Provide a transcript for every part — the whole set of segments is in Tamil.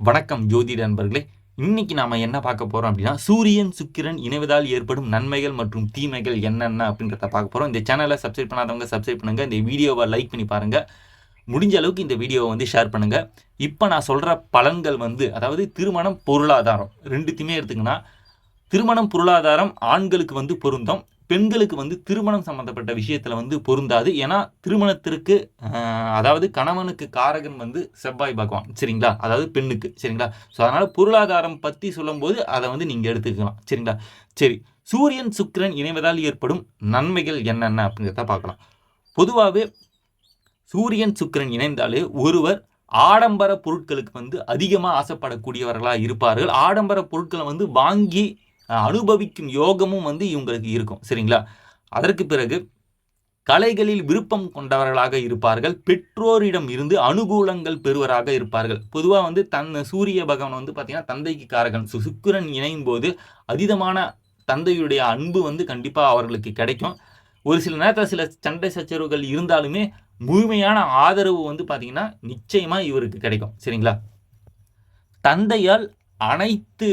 வணக்கம் ஜோதிட நண்பர்களே இன்னைக்கு நாம என்ன பார்க்க போறோம் அப்படின்னா சூரியன் சுக்கிரன் இணைவதால் ஏற்படும் நன்மைகள் மற்றும் தீமைகள் என்னென்ன அப்படின்றத பார்க்க போறோம். இந்த சேனலை சப்ஸ்கிரைப் பண்ணாதவங்க சப்ஸ்கிரைப் பண்ணுங்க. இந்த வீடியோவை லைக் பண்ணி பாருங்க. முடிஞ்ச அளவுக்கு இந்த வீடியோவை வந்து ஷேர் பண்ணுங்க. இப்போ நான் சொல்ற பலன்கள் வந்து அதாவது திருமணம் பொருளாதாரம் ரெண்டுத்தையுமே எடுத்துக்கினா திருமணம் பொருளாதாரம் ஆண்களுக்கு வந்து பொருந்தும் பெண்களுக்கு வந்து திருமணம் சம்பந்தப்பட்ட விஷயத்தில் வந்து பொருந்தாது. ஏன்னா திருமணத்திற்கு அதாவது கணவனுக்கு காரகன் வந்து செவ்வாய் பகவான் சரிங்களா? அதாவது பெண்ணுக்கு சரிங்களா? ஸோ அதனால் பொருளாதாரம் பற்றி சொல்லும்போது அதை வந்து நீங்கள் எடுத்துக்கலாம் சரிங்களா? சரி. சூரியன் சுக்கிரன் இணைவதால் ஏற்படும் நன்மைகள் என்னென்ன அப்படிங்கிறத பார்க்கலாம். பொதுவாகவே சூரியன் சுக்கிரன் இணைந்தாலே ஒருவர் ஆடம்பர பொருட்களுக்கு வந்து அதிகமாக ஆசைப்படக்கூடியவர்களாக இருப்பார்கள். ஆடம்பர பொருட்களை வந்து வாங்கி அனுபவிக்கும் யோகமும் வந்து இவங்களுக்கு இருக்கும் சரிங்களா? அதற்கு பிறகு கலைகளில் விருப்பம் கொண்டவர்களாக இருப்பார்கள் பெற்றோரிடம் இருந்து அனுகூலங்கள் பெறுவராக இருப்பார்கள். பொதுவாக வந்து தன் சூரிய பகவான் வந்து பார்த்தீங்கன்னா தந்தைக்கு காரகன். சுக்கிரன் இணையும் போது அதீதமான தந்தையுடைய அன்பு வந்து கண்டிப்பாக அவர்களுக்கு கிடைக்கும். ஒரு சில நேரத்தில் சில சண்டை சச்சரவுகள் இருந்தாலுமே முழுமையான ஆதரவு வந்து பார்த்தீங்கன்னா நிச்சயமாக இவருக்கு கிடைக்கும் சரிங்களா? தந்தையால் அனைத்து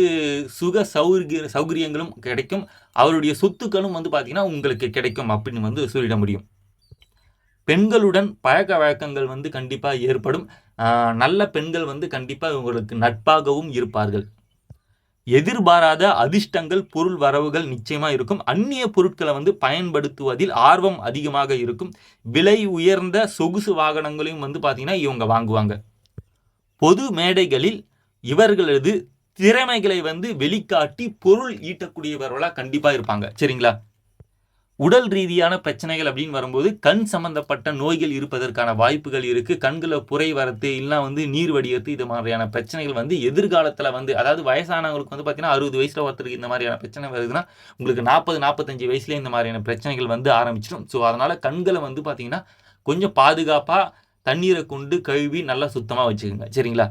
சுக சௌகரிய சௌகரியங்களும் கிடைக்கும். அவருடைய சொத்துக்களும் வந்து பார்த்தீங்கன்னா உங்களுக்கு கிடைக்கும் அப்படின்னு வந்து சொல்லிட முடியும். பெண்களுடன் பழக்க வழக்கங்கள் வந்து கண்டிப்பாக ஏற்படும். நல்ல பெண்கள் வந்து கண்டிப்பாக உங்களுக்கு நட்பாகவும் இருப்பார்கள். எதிர்பாராத அதிர்ஷ்டங்கள் பொருள் வரவுகள் நிச்சயமாக இருக்கும். அந்நிய பொருட்களை வந்து பயன்படுத்துவதில் ஆர்வம் அதிகமாக இருக்கும். விலை உயர்ந்த சொகுசு வாகனங்களையும் வந்து பார்த்தீங்கன்னா இவங்க வாங்குவாங்க. பொது மேடைகளில் இவர்களது திறமைகளை வந்து வெளிக்காட்டி பொருள் ஈட்டக்கூடியவர்களாக கண்டிப்பாக இருப்பாங்க. சரிங்களா? உடல் ரீதியான பிரச்சனைகள் அப்படின்னு வரும்போது கண் சம்பந்தப்பட்ட நோய்கள் இருப்பதற்கான வாய்ப்புகள் இருக்கு. கண்களை புரை வரத்து இல்லைனா வந்து நீர் வடியத்து இது மாதிரியான பிரச்சனைகள் வந்து எதிர்காலத்தில் வந்து அதாவது வயசானவங்களுக்கு வந்து பார்த்தீங்கன்னா அறுபது வயசுல ஒருத்தருக்கு இந்த மாதிரியான பிரச்சனை வருதுன்னா உங்களுக்கு நாற்பது நாற்பத்தஞ்சு வயசுல இந்த மாதிரியான பிரச்சனைகள் வந்து ஆரம்பிச்சிடும். ஸோ அதனால கண்களை வந்து பார்த்தீங்கன்னா கொஞ்சம் பாதுகாப்பாக தண்ணீரை கொண்டு கழுவி நல்லா சுத்தமாக வச்சுக்கோங்க. சரிங்களா?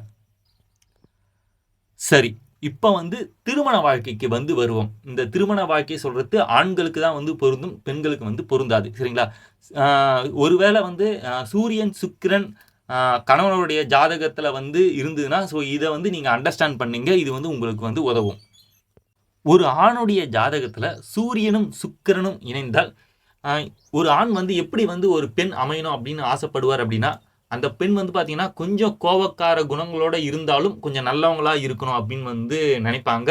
சரி இப்போ வந்து திருமண வாழ்க்கைக்கு வந்து வருவோம். இந்த திருமண வாழ்க்கை சொல்கிறது ஆண்களுக்கு தான் வந்து பொருந்தும் பெண்களுக்கு வந்து பொருந்தாது சரிங்களா? ஒருவேளை வந்து சூரியன் சுக்கிரன் கணவனுடைய ஜாதகத்தில் வந்து இருந்ததுன்னா ஸோ இதை வந்து நீங்கள் அண்டர்ஸ்டாண்ட் பண்ணீங்க இது வந்து உங்களுக்கு வந்து உதவும். ஒரு ஆணுடைய ஜாதகத்தில் சூரியனும் சுக்கிரனும் இணைந்தால் ஒரு ஆண் வந்து எப்படி வந்து ஒரு பெண் அமையணும் அப்படின்னு ஆசைப்படுவார் அப்படின்னா அந்த பெண் வந்து பார்த்தீங்கன்னா கொஞ்சம் கோபக்கார குணங்களோட இருந்தாலும் கொஞ்சம் நல்லவங்களா இருக்கணும் அப்படின்னு வந்து நினைப்பாங்க.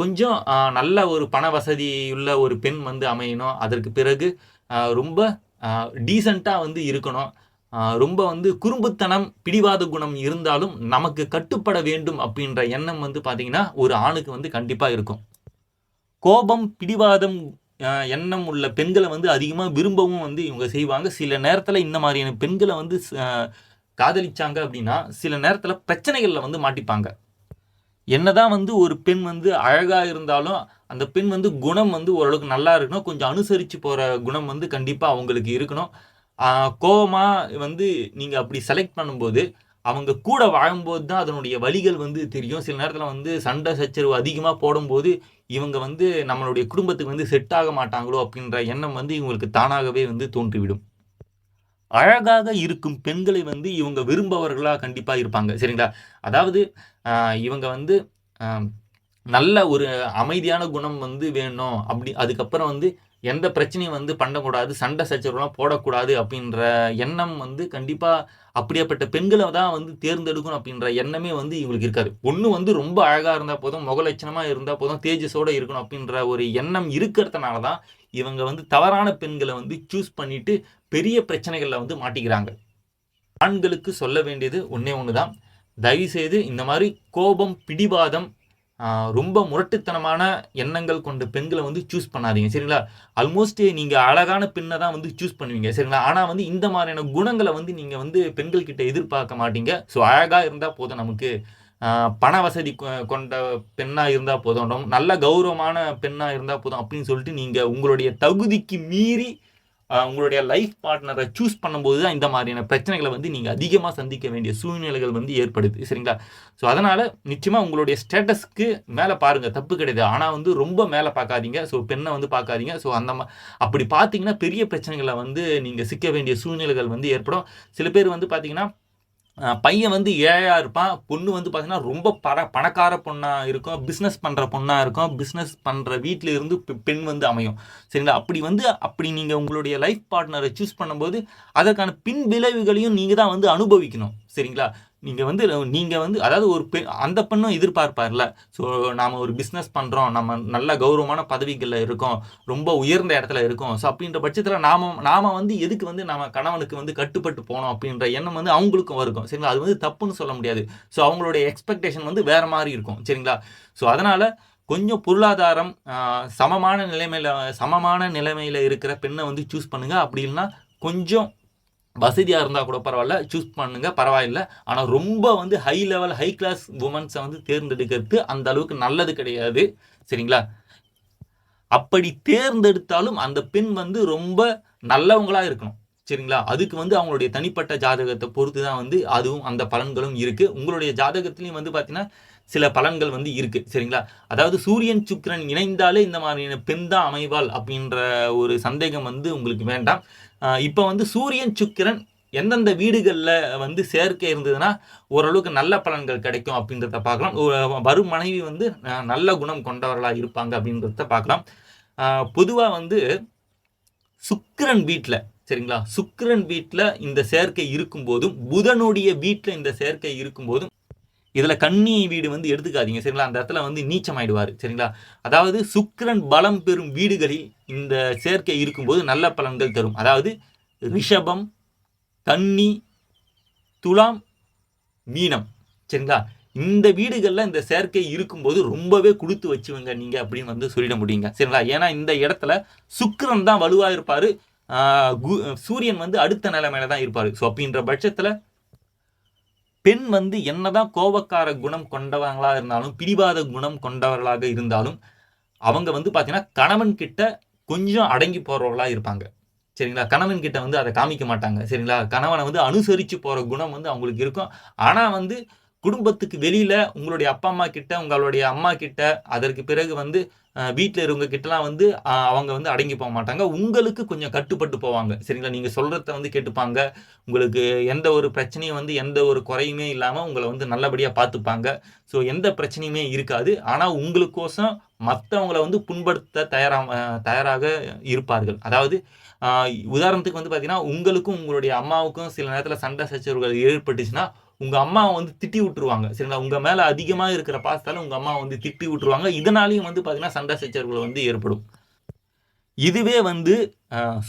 கொஞ்சம் நல்ல ஒரு பண வசதியுள்ள ஒரு பெண் வந்து அமையணும். அதற்கு பிறகு ரொம்ப டீசெண்டாக வந்து இருக்கணும். ரொம்ப வந்து குறும்புத்தனம் பிடிவாத குணம் இருந்தாலும் நமக்கு கட்டுப்பட வேண்டும் அப்படின்ற எண்ணம் வந்து பார்த்தீங்கன்னா ஒரு ஆணுக்கு வந்து கண்டிப்பாக இருக்கும். கோபம் பிடிவாதம் எண்ணம் உள்ள பெண்களை வந்து அதிகமாக விரும்பவும் வந்து இவங்க செய்வாங்க. சில நேரத்தில் இந்த மாதிரியான பெண்களை வந்து காதலிச்சாங்க அப்படின்னா சில நேரத்தில் பிரச்சனைகளில் வந்து மாட்டிப்பாங்க. என்னதான் வந்து ஒரு பெண் வந்து அழகாக இருந்தாலும் அந்த பெண் வந்து குணம் வந்து ஓரளவுக்கு நல்லா இருக்கணும். கொஞ்சம் அனுசரித்து போகிற குணம் வந்து கண்டிப்பாக அவங்களுக்கு இருக்கணும். கோபமாக வந்து நீங்கள் அப்படி செலக்ட் பண்ணும்போது அவங்க கூட வாழும்போது தான் அதனுடைய வழிகள் வந்து தெரியும். சில நேரத்தில் வந்து சண்டை சச்சரவு அதிகமாக போடும்போது இவங்க வந்து நம்மளுடைய குடும்பத்துக்கு வந்து செட் ஆக மாட்டாங்களோ அப்படின்ற எண்ணம் வந்து இவங்களுக்கு தானாகவே வந்து தோன்றிவிடும். அழகாக இருக்கும் பெண்களை வந்து இவங்க விரும்பவர்களாக கண்டிப்பாக இருப்பாங்க. சரிங்களா? அதாவது இவங்க வந்து நல்ல ஒரு அமைதியான குணம் வந்து வேணும். அப்படி அதுக்கப்புறம் வந்து எந்த பிரச்சனையும் வந்து பண்ணக்கூடாது சண்டை சச்சரவுலாம் போடக்கூடாது அப்படின்ற எண்ணம் வந்து கண்டிப்பாக அப்படியாப்பட்ட பெண்களை தான் வந்து தேர்ந்தெடுக்கணும் அப்படின்ற எண்ணமே வந்து இவங்களுக்கு இருக்காது. ஒன்று வந்து ரொம்ப அழகாக இருந்தால் போதும் முகலட்சணமாக இருந்தால் போதும் தேஜஸோடு இருக்கணும் அப்படின்ற ஒரு எண்ணம் இருக்கிறதுனால தான் இவங்க வந்து தவறான பெண்களை வந்து சூஸ் பண்ணிட்டு பெரிய பிரச்சனைகளில் வந்து மாட்டிக்கிறாங்க. ஆண்களுக்கு சொல்ல வேண்டியது ஒன்றே ஒன்று தான் தயவுசெய்து இந்த மாதிரி கோபம் பிடிவாதம் ரொம்ப முரட்டுத்தனமான எண்ணங்கள் கொண்ட பெண்களை வந்து சூஸ் பண்ணாதீங்க சரிங்களா? ஆல்மோஸ்ட் நீங்கள் அழகான பெண்ணை தான் வந்து சூஸ் பண்ணுவீங்க சரிங்களா? ஆனால் வந்து இந்த மாதிரியான குணங்களை வந்து நீங்கள் வந்து பெண்கள் கிட்ட எதிர்பார்க்க மாட்டீங்க. ஸோ அழகாக இருந்தால் போதும் நமக்கு. பண வசதி கொ- கொண்ட பெண்ணாக இருந்தால் போதும். நல்ல கௌரவமான பெண்ணாக இருந்தால் போதும் அப்படின்னு சொல்லிட்டு நீங்கள் உங்களுடைய தகுதிக்கு மீறி உங்களுடைய லைஃப் பார்ட்னரை சூஸ் பண்ணும்போது தான் இந்த மாதிரியான பிரச்சனைகளை வந்து நீங்கள் அதிகமாக சந்திக்க வேண்டிய சூழ்நிலைகள் வந்து ஏற்படுது சரிங்களா? ஸோ அதனால் நிச்சயமாக உங்களுடைய ஸ்டேட்டஸ்க்கு மேலே பாருங்கள் தப்பு கிடையாது. ஆனால் வந்து ரொம்ப மேலே பார்க்காதீங்க. ஸோ பெண்ணை வந்து பார்க்காதீங்க. ஸோ அந்த மா அப்படி பார்த்தீங்கன்னா பெரிய பிரச்சனைகளை வந்து நீங்கள் சிக்க வேண்டிய சூழ்நிலைகள் வந்து ஏற்படும். சில பேர் வந்து பார்த்தீங்கன்னா பையன் வந்து ஏழையாக இருப்பான். பொண்ணு வந்து பார்த்தீங்கன்னா ரொம்ப பட பணக்கார பொண்ணாக இருக்கும். பிஸ்னஸ் பண்ணுற பொண்ணாக இருக்கும். பிஸ்னஸ் பண்ணுற வீட்டில் இருந்து பெண் வந்து அமையும். சரிங்களா? அப்படி வந்து அப்படி நீங்கள் உங்களுடைய லைஃப் பார்ட்னரை சூஸ் பண்ணும்போது அதற்கான பின் விளைவுகளையும் நீங்கள் தான் வந்து அனுபவிக்கணும். சரிங்களா? நீங்கள் வந்து நீங்கள் வந்து அதாவது ஒரு பெண் அந்த பெண்ணும் எதிர்பார்ப்பார்ல. ஸோ நாம் ஒரு பிஸ்னஸ் பண்ணுறோம் நம்ம நல்ல கௌரவமான பதவிகளில் இருக்கோம் ரொம்ப உயர்ந்த இடத்துல இருக்கோம். ஸோ அப்படின்ற பட்சத்தில் நாம நாம வந்து எதுக்கு வந்து நம்ம கணவனுக்கு வந்து கட்டுப்பட்டு போனோம் அப்படின்ற எண்ணம் வந்து அவங்களுக்கும் இருக்கும் சரிங்களா? அது வந்து தப்புன்னு சொல்ல முடியாது. ஸோ அவங்களுடைய எக்ஸ்பெக்டேஷன் வந்து வேறு மாதிரி இருக்கும். சரிங்களா? ஸோ அதனால் கொஞ்சம் பொருளாதாரம் சமமான நிலைமையில் சமமான நிலைமையில் இருக்கிற பெண்ணை வந்து சூஸ் பண்ணுங்கள் அப்படி இல்லைன்னா கொஞ்சம் வசதியாக இருந்தால் கூட பரவாயில்ல. சூஸ் பண்ணுங்க பரவாயில்ல. ஆனால் ரொம்ப வந்து ஹை லெவல் ஹை கிளாஸ் உமன்ஸை வந்து தேர்ந்தெடுக்கிறது அந்த அளவுக்கு நல்லது கிடையாது. சரிங்களா? அப்படி தேர்ந்தெடுத்தாலும் அந்த பெண் வந்து ரொம்ப நல்லவங்களாக இருக்கணும். சரிங்களா? அதுக்கு வந்து அவங்களுடைய தனிப்பட்ட ஜாதகத்தை பொறுத்து தான் வந்து அதுவும் அந்த பலன்களும் இருக்குது உங்களுடைய ஜாதகத்துலேயும் வந்து பார்த்தீங்கன்னா சில பலன்கள் வந்து இருக்குது சரிங்களா? அதாவது சூரியன் சுக்கிரன் இணைந்தாலே இந்த மாதிரியான பெண் தான் அமைவாள் அப்படின்ற ஒரு சந்தேகம் வந்து உங்களுக்கு வேண்டாம். இப்போ வந்து சூரியன் சுக்கிரன் எந்தெந்த வீடுகளில் வந்து சேர்க்கை இருந்ததுன்னா ஓரளவுக்கு நல்ல பலன்கள் கிடைக்கும் அப்படின்றத பார்க்கலாம். வரும் மனைவி வந்து நல்ல குணம் கொண்டவர்களாக இருப்பாங்க அப்படின்றத பார்க்கலாம். பொதுவாக வந்து சுக்கிரன் வீட்டில் சரிங்களா? சுக்கிரன் வீட்டில் இந்த சேர்க்கை இருக்கும்போதும் புதனுடைய வீட்டில் இந்த சேர்க்கை இருக்கும்போதும் இதில் கன்னி வீடு வந்து எடுத்துக்காதீங்க சரிங்களா? அந்த இடத்துல வந்து நீச்சமாயிடுவார் சரிங்களா? அதாவது சுக்கரன் பலம் பெறும் வீடுகளில் இந்த சேர்க்கை இருக்கும்போது நல்ல பலன்கள் தரும். அதாவது ரிஷபம் கன்னி துலாம் மீனம் சரிங்களா? இந்த வீடுகளில் இந்த சேர்க்கை இருக்கும்போது ரொம்பவே கொடுத்து வச்சுவங்க நீங்கள் அப்படின்னு வந்து சொல்லிட முடியுங்க சரிங்களா? ஏன்னா இந்த இடத்துல சுக்கரன் தான் வலுவாக இருப்பார். கு- சூரியன் வந்து அடுத்த நிலைமையில தான் இருப்பார். ஸோ அப்படின்ற பட்சத்தில் பெண் வந்து என்னதான் கோபக்கார குணம் கொண்டவங்களா இருந்தாலும் பிடிவாத குணம் கொண்டவர்களாக இருந்தாலும் அவங்க வந்து பார்த்தீங்கன்னா கணவன் கிட்ட கொஞ்சம் அடங்கி போறவங்களா இருப்பாங்க. சரிங்களா? கணவன் கிட்ட வந்து அதை காமிக்க மாட்டாங்க. சரிங்களா? கணவனை வந்து அனுசரித்து போகிற குணம் வந்து அவங்களுக்கு இருக்கும். ஆனால் வந்து குடும்பத்துக்கு வெளியில் உங்களுடைய அப்பா அம்மா கிட்ட உங்களுடைய அம்மா கிட்ட அதற்கு பிறகு வந்து வீட்டில் வீட்ல இருக்கவங்க கிட்டலாம் வந்து அவங்க வந்து அடங்கி போக மாட்டாங்க. உங்களுக்கு கொஞ்சம் கட்டுப்பட்டு போவாங்க. சரிங்களா? நீங்கள் சொல்கிறத வந்து கேட்டுப்பாங்க. உங்களுக்கு எந்த ஒரு பிரச்சனையும் வந்து எந்த ஒரு குறையுமே இல்லாமல் உங்களை வந்து நல்லபடியாக பார்த்துப்பாங்க. ஸோ எந்த பிரச்சனையுமே இருக்காது. ஆனால் உங்களுக்கோசம் மற்றவங்களை வந்து புண்படுத்த தயாராக தயாராக இருப்பார்கள். அதாவது உதாரணத்துக்கு வந்து பார்த்தீங்கன்னா உங்களுக்கும் உங்களுடைய அம்மாவுக்கும் சில நேரத்தில் சண்டை சச்சரவுகள் ஏற்பட்டுச்சுன்னா உங்க அம்மா வந்து திட்டி விட்டுருவாங்க. சரிங்களா? உங்க மேல அதிகமா இருக்கிற பாசத்தால உங்க அம்மா வந்து திட்டி விட்டுருவாங்க. இதனாலையும் வந்து பார்த்தீங்கன்னா சண்டை சச்சரவுகளை வந்து ஏற்படும். இதுவே வந்து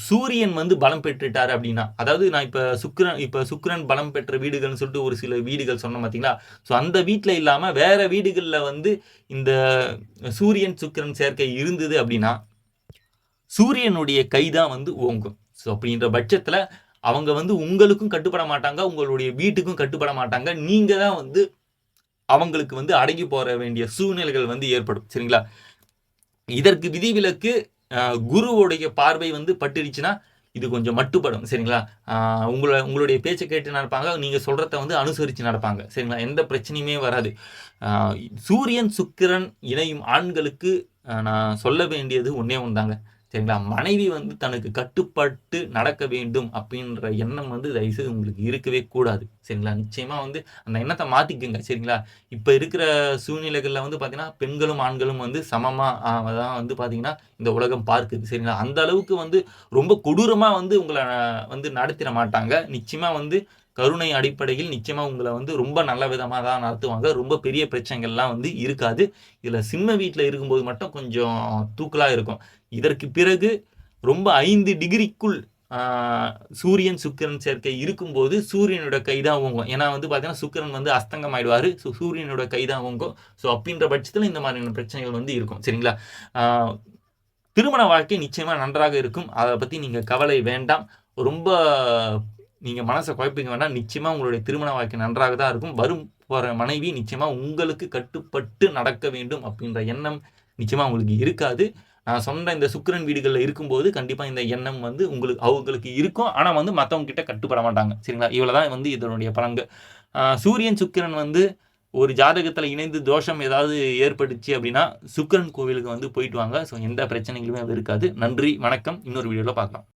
சூரியன் வந்து பலம் பெற்றுட்டாரு அப்படின்னா அதாவது நான் இப்போ சுக்கரன் இப்போ சுக்கிரன் பலம் பெற்ற வீடுகள்னு சொல்லிட்டு ஒரு சில வீடுகள் சொன்னோம் பார்த்தீங்களா ஸோ அந்த வீட்டில் இல்லாமல் வேற வீடுகளில் வந்து இந்த சூரியன் சுக்கிரன் சேர்க்கை இருந்தது அப்படின்னா சூரியனுடைய கை தான் வந்து ஓங்கும். ஸோ அப்படின்ற பட்சத்தில் அவங்க வந்து உங்களுக்கும் கட்டுப்பட மாட்டாங்க உங்களுடைய வீட்டுக்கும் கட்டுப்பட மாட்டாங்க. நீங்கள் தான் வந்து அவங்களுக்கு வந்து அடங்கி போற வேண்டிய சூழ்நிலைகள் வந்து ஏற்படும். சரிங்களா? இதற்கு விதிவிலக்கு குருவுடைய பார்வை வந்து பட்டுடுச்சுன்னா இது கொஞ்சம் மட்டுப்படும். சரிங்களா? உங்களை உங்களுடைய பேச்சை கேட்டு நடப்பாங்க நீங்கள் சொல்கிறத வந்து அனுசரித்து நடப்பாங்க. சரிங்களா? எந்த பிரச்சனையுமே வராது. சூரியன் சுக்கிரன் இணையும் ஆண்களுக்கு நான் சொல்ல வேண்டியது ஒன்றே ஒன்றாங்க சரிங்களா? மனைவி வந்து தனக்கு கட்டுப்பட்டு நடக்க வேண்டும் அப்படின்ற எண்ணம் வந்து தயவுசெய்து உங்களுக்கு இருக்கவே கூடாது. சரிங்களா? நிச்சயமா வந்து அந்த எண்ணத்தை மாற்றிக்கோங்க சரிங்களா? இப்போ இருக்கிற சூழ்நிலைகளில் வந்து பார்த்தீங்கன்னா பெண்களும் ஆண்களும் வந்து சமமாக தான் வந்து பார்த்தீங்கன்னா இந்த உலகம் பார்க்குது. சரிங்களா? அந்த அளவுக்கு வந்து ரொம்ப கொடூரமாக வந்து உங்களை வந்து நடத்திட மாட்டாங்க. நிச்சயமா வந்து கருணை அடிப்படையில் நிச்சயமாக உங்களை வந்து ரொம்ப நல்ல விதமாக தான் நடத்துவாங்க. ரொம்ப பெரிய பிரச்சனைகள்லாம் வந்து இருக்காது. இதில் சின்ன வீட்டில் இருக்கும்போது மட்டும் கொஞ்சம் தூக்கலாக இருக்கும். இதற்கு பிறகு ரொம்ப ஐந்து டிகிரிக்குள் சூரியன் சுக்கிரன் சேர்க்கை இருக்கும்போது சூரியனோட கை தான் ஓங்கும். ஏன்னா வந்து பார்த்தீங்கன்னா சுக்கிரன் வந்து அஸ்தங்கம் ஆயிடுவார். ஸோ சூரியனோட கை தான் ஓங்கும். ஸோ அப்படின்ற பட்சத்தில் இந்த மாதிரியான பிரச்சனைகள் வந்து இருக்கும். சரிங்களா? திருமண வாழ்க்கை நிச்சயமாக நன்றாக இருக்கும். அதை பற்றி நீங்கள் கவலை வேண்டாம். ரொம்ப நீங்கள் மனசை குழப்பிங்க வேண்டாம். நிச்சயமாக உங்களுடைய திருமண வாழ்க்கை நன்றாக தான் இருக்கும். வரும் போகிற மனைவி நிச்சயமாக உங்களுக்கு கட்டுப்பட்டு நடக்க வேண்டும் அப்படின்ற எண்ணம் நிச்சயமாக உங்களுக்கு இருக்காது. நான் சொன்ன இந்த சுக்கிரன் வீடுகளில் இருக்கும்போது கண்டிப்பாக இந்த எண்ணம் வந்து உங்களுக்கு அவங்களுக்கு இருக்கும். ஆனால் வந்து மற்றவங்க கிட்ட கட்டுப்பட மாட்டாங்க. சரிங்களா? இவ்வளோ தான் வந்து இதனுடைய பலன்கள். சூரியன் சுக்கிரன் வந்து ஒரு ஜாதகத்தில் இணைந்து தோஷம் ஏதாவது ஏற்பட்டுச்சு அப்படின்னா சுக்கிரன் கோவிலுக்கு வந்து போயிட்டு வாங்க. ஸோ எந்த பிரச்சனைகளுமே இருக்காது. நன்றி வணக்கம். இன்னொரு வீடியோவில் பார்க்கலாம்.